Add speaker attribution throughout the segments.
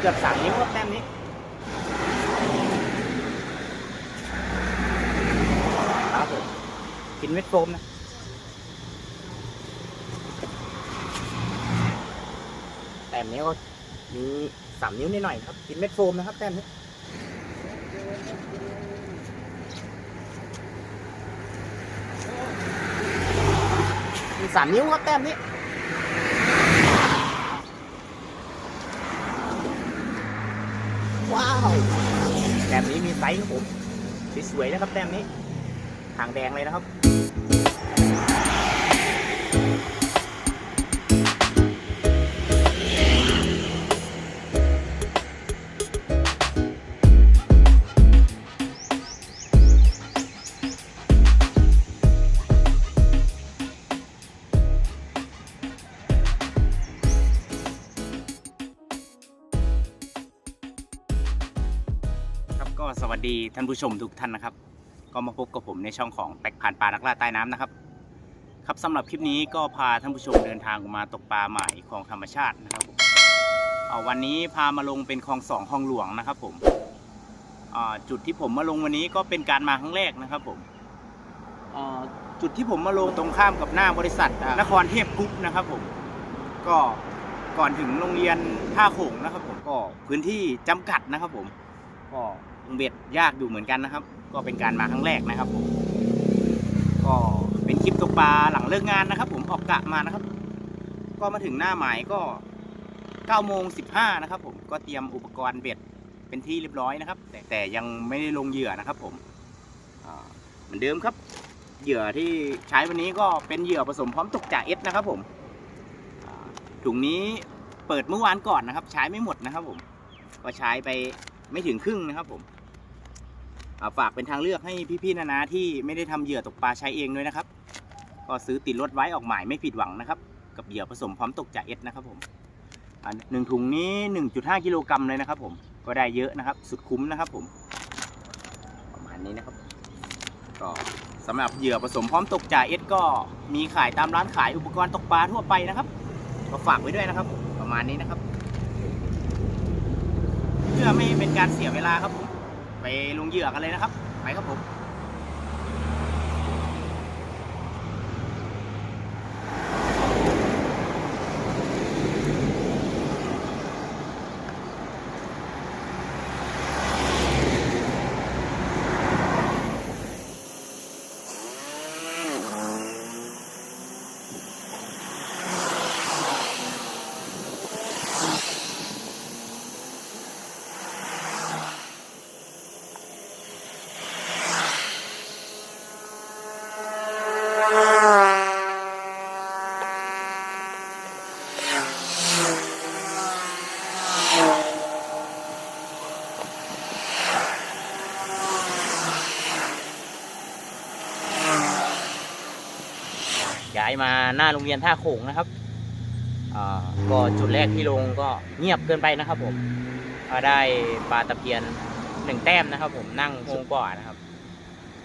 Speaker 1: เกือบสามนิ้วครับแต้มนี้ครับผมกินเม็ดโฟมนะแต้มนี้ก็มีสามนิ้วนิดหน่อยครับ กินเม็ดโฟมนะครับแต้มนี้สามนิ้วครับแต้มนี้ ว้าว แต้มนี้มี ไซส์ครับผมสวยๆนะครับแต้มนี้หางแดงเลยนะครับครับ ดีท่านผู้ชมทุกท่านนะครับ ก็มาพบกับผมในช่องของแปกผ่านปลานักล่าใต้น้ำนะครับ ครับสำหรับคลิปนี้ก็พาท่านผู้ชมเดินทางมาตกปลาใหมายคลองธรรมชาตินะครับผมเอาวันนี้พามาลงเป็นคลองสองคลองหลวงนะครับผมจุดที่ผมมาลงวันนี้ก็เป็นการมาครั้งแรกนะครับผมจุดที่ผมมาลงตรงข้ามกับหน้าบริษัทนครเทพกรุ๊ปนะครับผมก็ก่อนถึงโรงเรียนท่าโขงนะครับผมก็พื้นที่จำกัดนะครับผมก็ เบ็ดยากอยู่เหมือนกันนะครับ ก็เป็นการมาครั้งแรกนะครับผมก็เป็นคลิปตกปลาหลังเลิกงานนะครับ ผมออกกะมานะครับ ก็มาถึงหน้าหมายก็9โมง15นะครับผมก็เตรียมอุปกรณ์เบ็ดเป็นที่เรียบร้อยนะครับ แต่แต่ยังไม่ได้ลงเหยื่อนะครับ ผมเหมือนเดิมครับ เหยื่อที่ใช้วันนี้ก็เป็นเหยื่อผสมพร้อมตกจ่าเอสนะครับ ผมถุงนี้เปิดเมื่อวานก่อนนะครับ ใช้ไม่หมดนะครับ ผมก็ใช้ไปไม่ถึงครึ่งนะครับ ผม ฝากเป็นทางเลือกให้พี่ๆนานาที่ไม่ได้ทำเหยื่อตกปลาใช้เองด้วยนะครับ ก็ซื้อติดรถไว้ออกหมายไม่ผิดหวังนะครับ กับเหยื่อผสมพร้อมตกจ่าเอสนะครับผมหนึ่งถุงนี้ 1.5 กิโลกรัมเลยนะครับ ผมก็ได้เยอะนะครับ สุดคุ้มนะครับ ผม ประมาณนี้นะครับก็สำหรับเหยื่อผสมพร้อมตกจ่าเอสก็มีขายตามร้านขายอุปกรณ์ตกปลาทั่วไปนะครับก็ฝากไว้ด้วยนะครับ ประมาณนี้นะครับ เพื่อไม่เป็นการเสียเวลาครับผม ไปลงเหยื่อกันเลยนะครับ ไปครับผม ย้ายมาหน้าโรงเรียนท่าโขงนะครับอ่าก็จุดแรกที่ลงก็เงียบเกินไปนะครับผมได้ปลาตะเพียนหนึ่งแต้มนะครับผมนั่งงงกว่านะครับ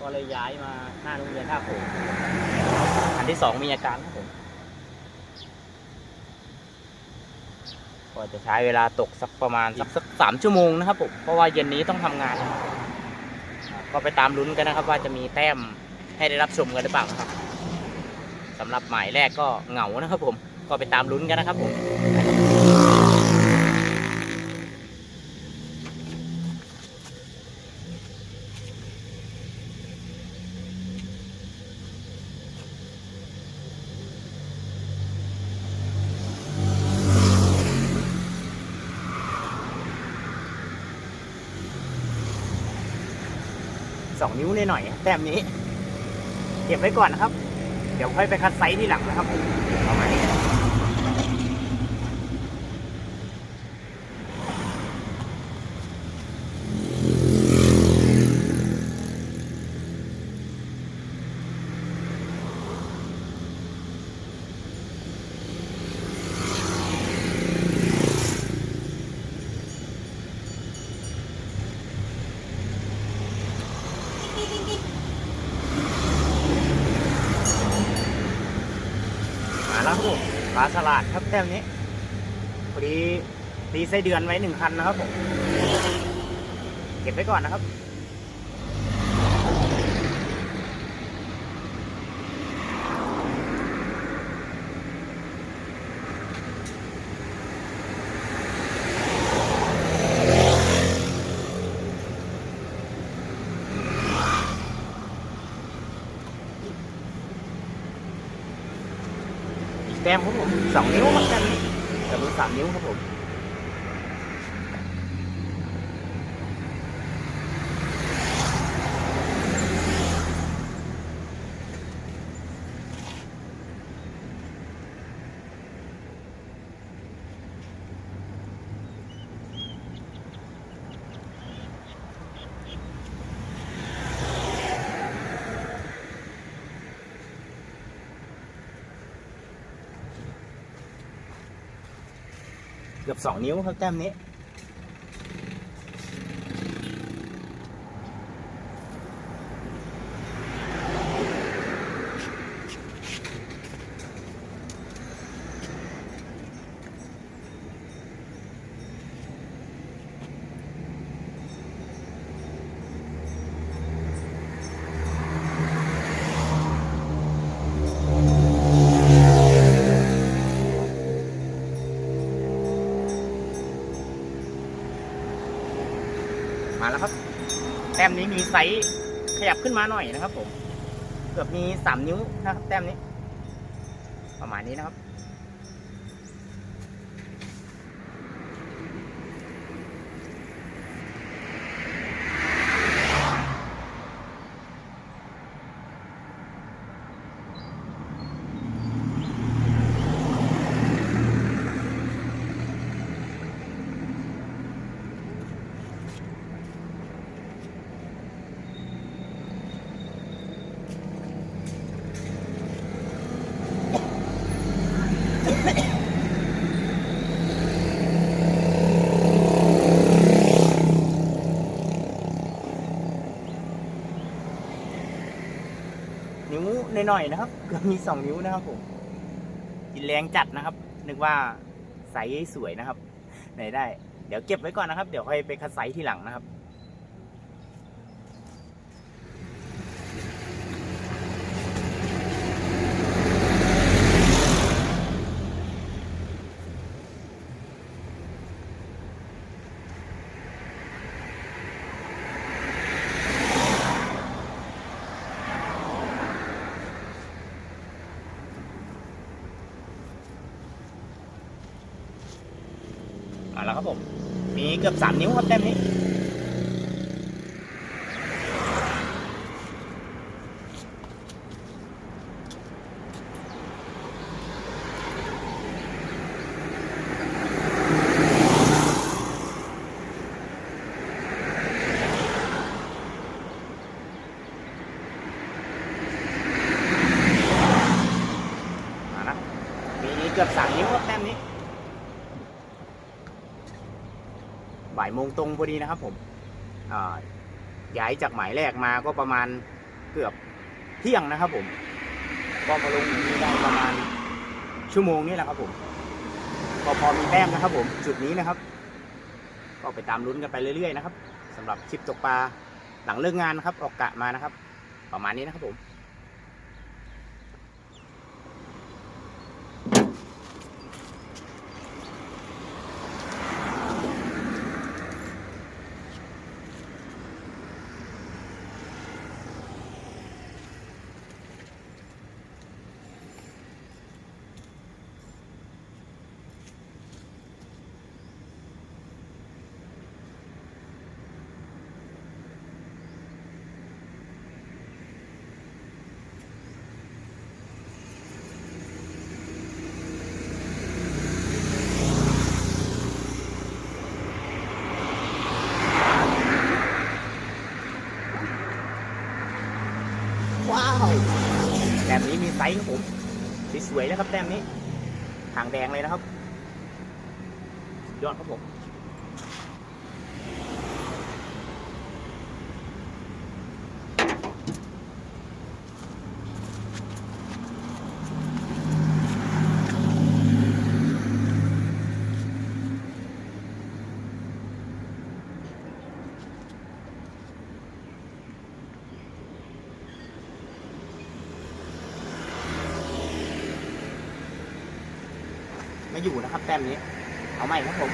Speaker 1: ก็เลยย้ายมาหน้าโรงเรียนท่าโขงอันที่สองมีอาการครับผมก็จะใช้เวลาตกสักประมาณสักสักสามชั่วโมงนะครับผมเพราะว่าเย็นนี้ต้องทำงาน ก็ไปตามลุ้นกันนะครับ ว่าจะมีแต้มให้ได้รับชมกันหรือเปล่าครับสำหรับหมายแรกก็เหงานะครับผมก็ไปตามลุ้นกันนะครับผม องนิ้วหน่อยๆแต้มนี้ เก็บไว้ก่อนนะครับ เดี๋ยวค่อยไปคัดไซส์ที่หลังนะครับประมามา ปลาสลัดครับแต้มนี้พอดีตีไส้เดือนไว้หนึ่งคันนะครับผมเก็บไว้ก่อนนะครับแต้มครับผม 12 นิ้วเหมือนกันแต่เป็น3นิ้วครับผม เกือบสองนิ้วครับแต้มนี้ ต้มนี้มีไซส์ขยับขึ้นมาหน่อยนะครับผม เกือบมีสามนิ้วนะครับ แต้มนี้ ประมาณนี้นะครับ นิ้วหน่อยๆนะครับเกือบมีสองนิ้วนะครับผมกินแรงจัดนะครับ นึกว่าไซส์สวยนะครับ ไหนได้ เดี๋ยวเก็บไว้ก่อนนะครับ เดี๋ยวค่อยไปคัดไซส์ทีหลังนะครับ ครับผม มีเกือบสามนิ้วครับแต้มนี้ มาแล้วมีเกือบสามนิ้วครับแต้มนี้ บ่ายโมง ตรงพอดีนะครับผมย้ายจากหมายแรกมาก็ประมาณเกือบเที่ยงนะครับผม ก็มาลงนี่ได้ประมาณชั่วโมงนี่แหละครับผมก็พอมีแต้มนะครับผมจุดนี้นะครับ ก็ไปตามลุ้นกันไปเรื่อยๆนะครับสำหรับคลิปตกปลาหลังเลิกงานนะครับ ออกกะมานะครับ ประมาณนี้นะครับผม ว้าวแต้มนี้มี ไซส์ครับผมสวยๆนะครับแต้มนี้หางแดงเลยนะครับ ยอดครับผม ไม่อยู่นะครับ แต้มนี้ เอาใหม่ครับผม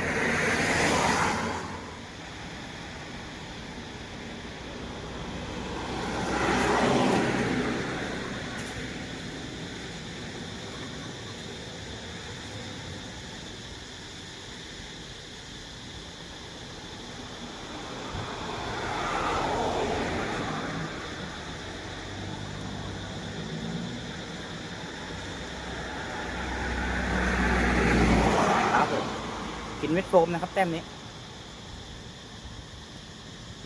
Speaker 1: เม็ดโฟมนะครับ แต้มนี้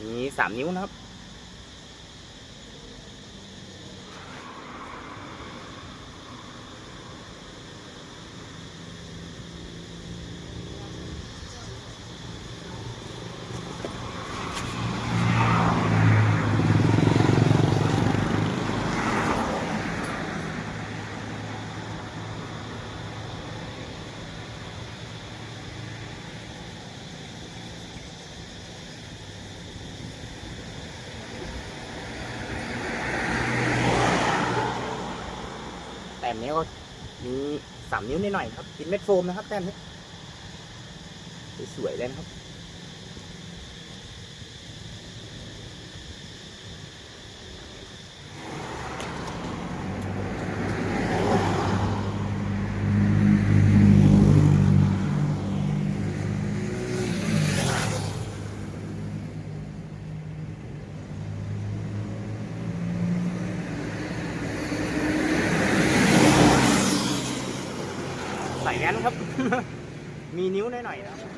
Speaker 1: มีสามนิ้วนะครับ มนี้ก็มีสามนิ้วนิดหน่อยครับ กินเม็ดโฟมนะครับแต้มนี้สวยๆเลยนะครับ ใส่แว่นครับ มีนิ้วหน่อยๆนะครับ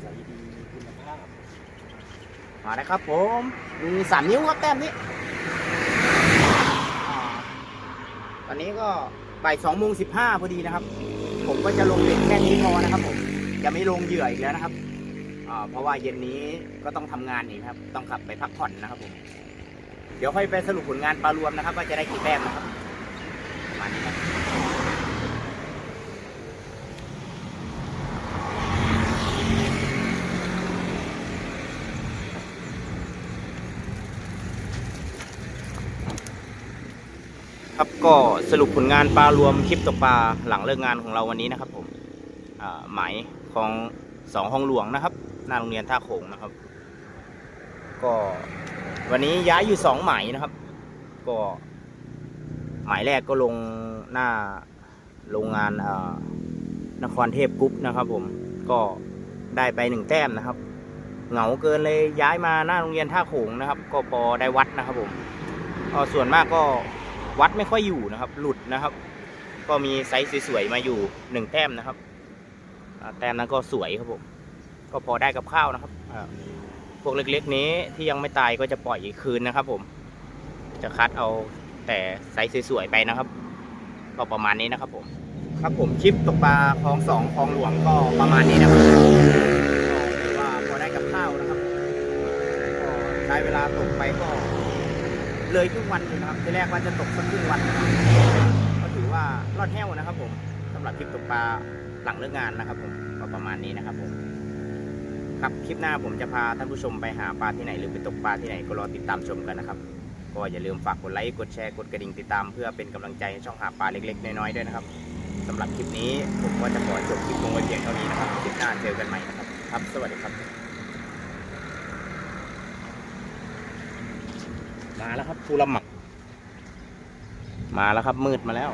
Speaker 1: ใส่ดีมีคุณภาพ มาแล้วครับผมมีสามนิ้วครับแต้มนี้อ่ตอนนี้ก็บ่ายสองโมงสิบห้าพอดีนะครับ ผมก็จะลงเบ็ดแค่นี้พอนะครับผมจะไม่ลงเหยื่ออีกแล้วนะครับเพราะว่าเย็นนี้ก็ต้องทำงานอีกครับ ต้องขับไปพักผ่อนนะครับผมเดี๋ยวค่อยไปสรุปผลงานปลารวมนะครับ ว่าจะได้กี่แต้มนะครับประมาณนี้ครับ ครับก็สรุปผลงานปลารวมคลิปตกปลาหลังเลิกงานของเราวันนี้นะครับ ผมหมายของสองห้องหลวงนะครับหน้าโรงเรียนท่าโขงนะครับ ก็วันนี้ย้ายอยู่สองหมายนะครับ ก็หมายแรกก็ลงหน้าโรงงานนครเทพกรุ๊ปนะครับ ผมก็ได้ไปหนึ่งแต้มนะครับ เหงาเกินเลยย้ายมาหน้าโรงเรียนท่าโขงนะครับ ก็พอได้วัดนะครับ ผมก็ส่วนมากก็ วัดไม่ค่อยอยู่นะครับ หลุดนะครับ ก็มีไซส์สวยๆมาอยู่หนึ่งแต้มนะครับอ่าแต้มนั้นก็สวยครับผมก็พอได้กับข้าวนะครับอ่าพวกเล็กๆนี้ที่ยังไม่ตายก็จะปล่อยอีกคืนนะครับ ผม จะคัดเอาแต่ไซส์สวยๆไปนะครับก็ประมาณนี้นะครับผม ครับผมคลิปตกปลาคลองสองคลองหลวงก็ประมาณนี้นะครับก็ถือว่าพอได้กับข้าวนะครับก็ใช้เวลาตกไปก็ เลยครึ่งวันอยู่นะครับที่แรกว่าจะตกสักครึ่งวันนะครับก็ถือว่ารอดแห้วนะครับ ผมสำหรับคลิปตกปลาหลังเลิกงานนะครับผมก็ประมาณนี้นะครับผมครับคลิปหน้าผมจะพาท่านผู้ชมไปหาปลาที่ไหนหรือไปตกปลาที่ไหนก็รอติดตามชมกันนะครับก็อย่าลืมฝากกดไลค์กดแชร์กดกระดิ่งติดตามเพื่อเป็นกำลังใจให้ช่องหาปลาเล็ก ๆ น้อยๆด้วยนะครับสำหรับคลิปนี้ผมก็จะขอจบคลิปลงไว้เพียงเท่านี้นะครับคลิปหน้าเจอกันใหม่นะครับครับ สวัสดีครับ มาแล้วครับภูลำหมัก มาแล้วครับมืดมาแล้ว